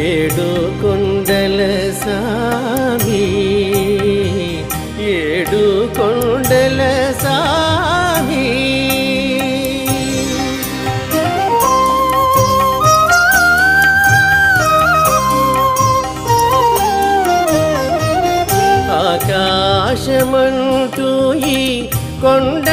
ఏడు కొండల సామి ఏడు కొండల సామి. ఆకాశమంటూ ఈ కొండ